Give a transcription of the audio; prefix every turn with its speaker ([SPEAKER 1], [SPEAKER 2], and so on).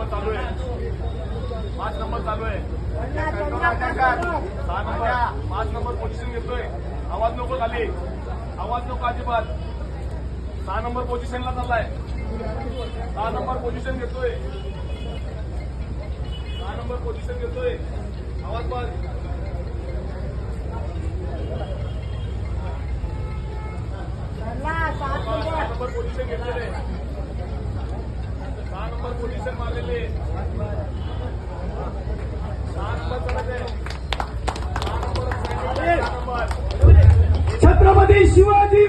[SPEAKER 1] Number चालू आहे. पाच नंबर चालू आहे. सहा नंबर. पाच नंबर पोझिशन घेतोय. आवाज नको खाली. आवाज नको अजिबात. सहा नंबर पोझिशनला चाललाय. सहा नंबर पोझिशन घेतोय. सहा नंबर पोझिशन घेतोय. आवाज बंद. सहा नंबर पोझिशन घेतलेले नंबर पोझिशन मारलेले.
[SPEAKER 2] छत्रपती शिवाजी